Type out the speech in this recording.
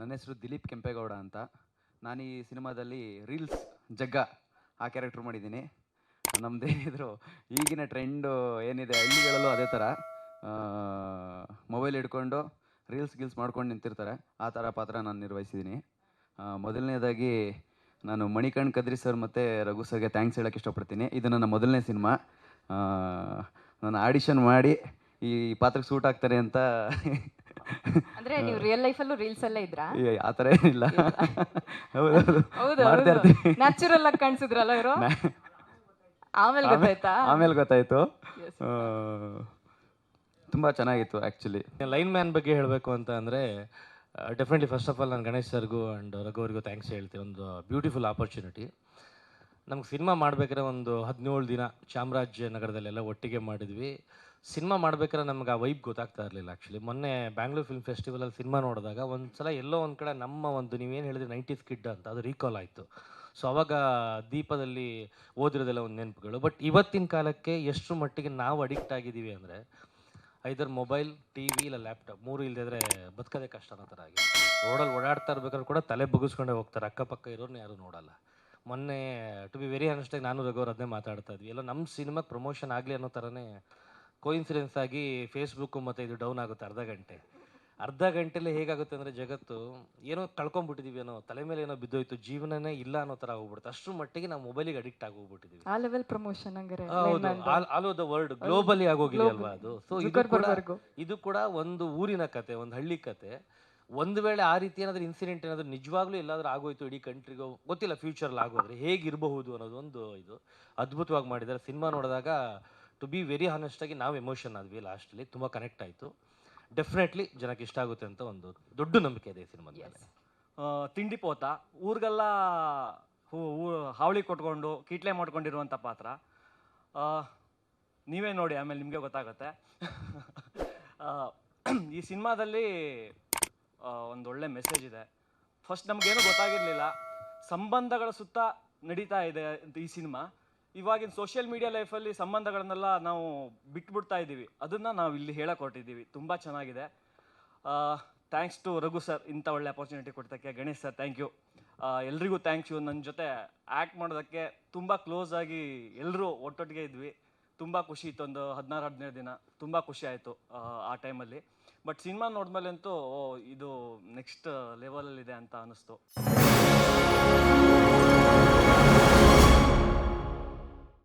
ನನ್ನ ಹೆಸರು ದಿಲೀಪ್ ಕೆಂಪೇಗೌಡ ಅಂತ. ನಾನು ಈ ಸಿನಿಮಾದಲ್ಲಿ ರೀಲ್ಸ್ ಜಗ್ಗ ಆ ಕ್ಯಾರೆಕ್ಟ್ರ್ ಮಾಡಿದ್ದೀನಿ. ನಮ್ಮದೇನಿದ್ರು ಈಗಿನ ಟ್ರೆಂಡು ಏನಿದೆ, ಹಳ್ಳಿಗಳಲ್ಲೂ ಅದೇ ಥರ ಮೊಬೈಲ್ ಹಿಡ್ಕೊಂಡು ರೀಲ್ಸ್ ಗೀಲ್ಸ್ ಮಾಡ್ಕೊಂಡು ನಿಂತಿರ್ತಾರೆ. ಆ ಥರ ಪಾತ್ರ ನಾನು ನಿರ್ವಹಿಸಿದ್ದೀನಿ ಮೊದಲನೇದಾಗಿ ನಾನು ಮಣಿಕಣ್ ಕದ್ರಿ ಸರ್ ಮತ್ತು ರಘು ಸರ್ಗೆ ಥ್ಯಾಂಕ್ಸ್ ಹೇಳೋಕ್ಕೆ ಇಷ್ಟಪಡ್ತೀನಿ. ಇದು ನನ್ನ ಮೊದಲನೇ ಸಿನಿಮಾ. ನಾನು ಆಡಿಷನ್ ಮಾಡಿ ಈ ಪಾತ್ರಕ್ಕೆ ಸೂಟ್ ಆಗ್ತಾರೆ ಅಂತ ಅಂದ್ರೆ ನೀವು ರಿಯಲ್ ಲೈಫಲ್ಲೂ ರೀಲ್ಸ್ ಎಲ್ಲ ಇದ್ರಾ? ಏ, ಆ ಥರ ಏನಿಲ್ಲ. ಹೌದೌದು ಹೌದು ಮಾಡ್ತಾ ಇರ್ತೀವಿ ನ್ಯಾಚುರಲ್ ಆಗಿ ಕಾಣಿಸಿದ್ರಲ್ಲ ಇವರು? ಆಮೇಲೆ ಗೊತ್ತಾಯ್ತಾ? ಆಮೇಲೆ ಗೊತ್ತಾಯ್ತು. ತುಂಬಾ ತುಂಬ ಚೆನ್ನಾಗಿತ್ತು ಆ್ಯಕ್ಚುಲಿ ಲೈನ್ ಮ್ಯಾನ್ ಬಗ್ಗೆ ಹೇಳಬೇಕು ಅಂತ ಅಂದರೆ ಡೆಫಿನೆಟ್ಲಿ ಫಸ್ಟ್ ಆಫ್ ಆಲ್ ನಾನು ಗಣೇಶ್ ಸರ್ಗೂ ಆ್ಯಂಡ್ ರಘು ಅವ್ರಿಗೂ ಥ್ಯಾಂಕ್ಸ್ ಹೇಳ್ತೀನಿ. ಒಂದು ಬ್ಯೂಟಿಫುಲ್ ಆಪರ್ಚುನಿಟಿ ನಮ್ಗೆ ಸಿನಿಮಾ ಮಾಡ್ಬೇಕಾದ್ರೆ ಒಂದು ಹದಿನೇಳು ದಿನ ಚಾಮರಾಜನಗರದಲ್ಲೆಲ್ಲ ಒಟ್ಟಿಗೆ ಮಾಡಿದ್ವಿ. ಸಿನಿಮಾ ಮಾಡ್ಬೇಕಾದ್ರೆ ನಮ್ಗೆ ಆ ವೈಬ್ ಗೊತ್ತಾಗ್ತಾ ಇರಲಿಲ್ಲ ಆ್ಯಕ್ಚುಲಿ ಮೊನ್ನೆ ಬ್ಯಾಂಗ್ಳೂರ್ ಫಿಲ್ಮ್ ಫೆಸ್ಟಿವಲಲ್ಲಿ ಸಿನಿಮಾ ನೋಡಿದಾಗ ಒಂದು ಸಲ ಎಲ್ಲೋ ಒಂದು ಕಡೆ ನಮ್ಮ ಒಂದು, ನೀವೇನು ಹೇಳಿದ್ರೆ ನೈಂಟೀಸ್ ಕಿಡ್ ಅಂತ, ಅದು ರೀಕಾಲ್ ಆಯಿತು. ಸೊ ಅವಾಗ ದೀಪದಲ್ಲಿ ಓದಿರೋದೆಲ್ಲ ಒಂದು ನೆನಪುಗಳು. ಬಟ್ ಇವತ್ತಿನ ಕಾಲಕ್ಕೆ ಎಷ್ಟು ಮಟ್ಟಿಗೆ ನಾವು ಅಡಿಕ್ಟ್ ಆಗಿದ್ದೀವಿ ಅಂದರೆ ಐದರ್ ಮೊಬೈಲ್ ಟಿ ವಿ ಇಲ್ಲ ಲ್ಯಾಪ್ಟಾಪ್ ಮೂರು ಇಲ್ಲದಿದ್ರೆ ಬದುಕೋದೇ ಕಷ್ಟ ಅನ್ನೋ ಥರ ಆಗಿದೆ. ರೋಡಲ್ಲಿ ಓಡಾಡ್ತಾ ಇರ್ಬೇಕಾದ್ರೆ ಕೂಡ ತಲೆ ಬುಗಿಸ್ಕೊಂಡೇ ಹೋಗ್ತಾರೆ. ಅಕ್ಕಪಕ್ಕ ಇರೋರ್ನ ಯಾರು ನೋಡಲ್ಲ. ಮೊನ್ನೆ ಟು ಬಿ ವೆರಿ ಆನೆಸ್ಟಾಗಿ ನಾನು ರಘುವ್ರು ಅದನ್ನೇ ಮಾತಾಡ್ತಾ ಇದ್ವಿ. ಎಲ್ಲ ನಮ್ಮ ಸಿನಿಮಾಗೆ ಪ್ರಮೋಷನ್ ಆಗಲಿ ಅನ್ನೋ ಥರನೇ ಕೋಇನ್ಸಿಡೆನ್ಸ್ ಆಗಿ ಫೇಸ್ಬುಕ್ಕು ಮತ್ತು ಇದು ಡೌನ್ ಆಗುತ್ತೆ ಅರ್ಧ ಗಂಟೆ. ಅರ್ಧ ಗಂಟೆಲಿ ಹೇಗಾಗುತ್ತೆ ಅಂದರೆ ಜಗತ್ತು ಏನೋ ಕಳ್ಕೊಂಡ್ಬಿಟ್ಟಿದೀವಿ ಏನೋ ತಲೆ ಮೇಲೆ ಏನೋ ಬಿದ್ದೋಯ್ತು ಜೀವನನೇ ಇಲ್ಲ ಅನ್ನೋ ಥರ ಹೋಗ್ಬಿಡುತ್ತೆ. ಅಷ್ಟು ಮಟ್ಟಿಗೆ ನಾವು ಮೊಬೈಲಿಗೆ ಅಡಿಕ್ಟ್ ಆಗೋಗ್ಬಿಟ್ಟಿದ್ದೀವಿ ಆ ಲೆವೆಲ್ ಪ್ರಮೋಷನ್ ಹಂಗಾರೆ. ಹೌದು all over the world globally ಆಗೋಗಿದೆ ಅಲ್ವಾ ಅದು? ಸೊ ಇದು ಕೂಡ ಇದು ಕೂಡ ಒಂದು ಊರಿನ ಕತೆ ಒಂದು ಹಳ್ಳಿ ಕತೆ. ಒಂದು ವೇಳೆ ಆ ರೀತಿ ಏನಾದರೂ ಇನ್ಸಿಡೆಂಟ್ ಏನಾದರೂ ನಿಜವಾಗ್ಲೂ ಎಲ್ಲಾದರೂ ಆಗೋಯ್ತು ಇಡೀ ಕಂಟ್ರಿಗೂ ಗೊತ್ತಿಲ್ಲ ಫ್ಯೂಚರಲ್ಲಿ ಆಗೋದ್ರೆ ಹೇಗಿರಬಹುದು ಅನ್ನೋದು ಒಂದು ಇದು ಅದ್ಭುತವಾಗಿ ಮಾಡಿದ್ದಾರೆ. ಸಿನಿಮಾ ನೋಡಿದಾಗ ಟು ಬಿ ವೆರಿ ಹಾನೆಸ್ಟ್ ಆಗಿ ನಾವು ಎಮೋಷನ್ ಆದ್ವಿ ಲಾಸ್ಟಲ್ಲಿ ತುಂಬ ಕನೆಕ್ಟ್ ಆಯಿತು. ಡೆಫಿನೆಟ್ಲಿ ಜನಕ್ಕೆ ಇಷ್ಟ ಆಗುತ್ತೆ ಅಂತ ಒಂದು ದೊಡ್ಡ ನಂಬಿಕೆ ಇದೆ ಈ ಸಿನಿಮಾದ ಮೇಲೆ. ತಿಂಡಿ ಪೋತ, ಊರಿಗೆಲ್ಲ ಹೂ ಹಾವಳಿ ಕೊಟ್ಕೊಂಡು, ಕೀಟ್ಲೆ ಮಾಡ್ಕೊಂಡಿರುವಂಥ ಪಾತ್ರ. ನೀವೇ ನೋಡಿ, ಆಮೇಲೆ ನಿಮಗೆ ಗೊತ್ತಾಗುತ್ತೆ. ಈ ಸಿನಿಮಾದಲ್ಲಿ ಒಂದು ಒಳ್ಳೆ ಮೆಸೇಜ್ ಇದೆ. ಫಸ್ಟ್ ನಮಗೇನು ಗೊತ್ತಾಗಿರಲಿಲ್ಲ. ಸಂಬಂಧಗಳ ಸುತ್ತ ನಡೀತಾ ಇದೆ ಈ ಸಿನಿಮಾ. ಇವಾಗಿನ ಸೋಷಿಯಲ್ ಮೀಡಿಯಾ ಲೈಫಲ್ಲಿ ಸಂಬಂಧಗಳನ್ನೆಲ್ಲ ನಾವು ಬಿಟ್ಬಿಡ್ತಾ ಇದ್ದೀವಿ. ಅದನ್ನು ನಾವು ಇಲ್ಲಿ ಹೇಳಕೊಟ್ಟಿದ್ದೀವಿ. ತುಂಬ ಚೆನ್ನಾಗಿದೆ. ಥ್ಯಾಂಕ್ಸ್ ಟು ರಘು ಸರ್ ಇಂಥ ಒಳ್ಳೆ ಅಪರ್ಚುನಿಟಿ ಕೊಡ್ತಕ್ಕೆ ಗಣೇಶ್ ಸರ್ ಥ್ಯಾಂಕ್ ಯು ಎಲ್ರಿಗೂ ಥ್ಯಾಂಕ್ಸ್ ಯು ನನ್ನ ಜೊತೆ ಆ್ಯಕ್ಟ್ ಮಾಡೋದಕ್ಕೆ ತುಂಬ ಕ್ಲೋಸ್ ಆಗಿ ಎಲ್ಲರೂ ಒಟ್ಟೊಟ್ಟಿಗೆ ಇದ್ವಿ. ತುಂಬ ಖುಷಿ ಇತ್ತು. ಒಂದು ಹದಿನಾರು, ಹದಿನೈದು ದಿನ ತುಂಬ ಖುಷಿ ಆಯಿತು, ಆ ಟೈಮಲ್ಲಿ ಬಟ್ ಸಿನಿಮಾ ನೋಡಿದ್ಮೇಲೆ ಅಂತೂ ಇದು ನೆಕ್ಸ್ಟ್ ಲೆವೆಲಲ್ಲಿದೆ ಅಂತ ಅನ್ನಿಸ್ತು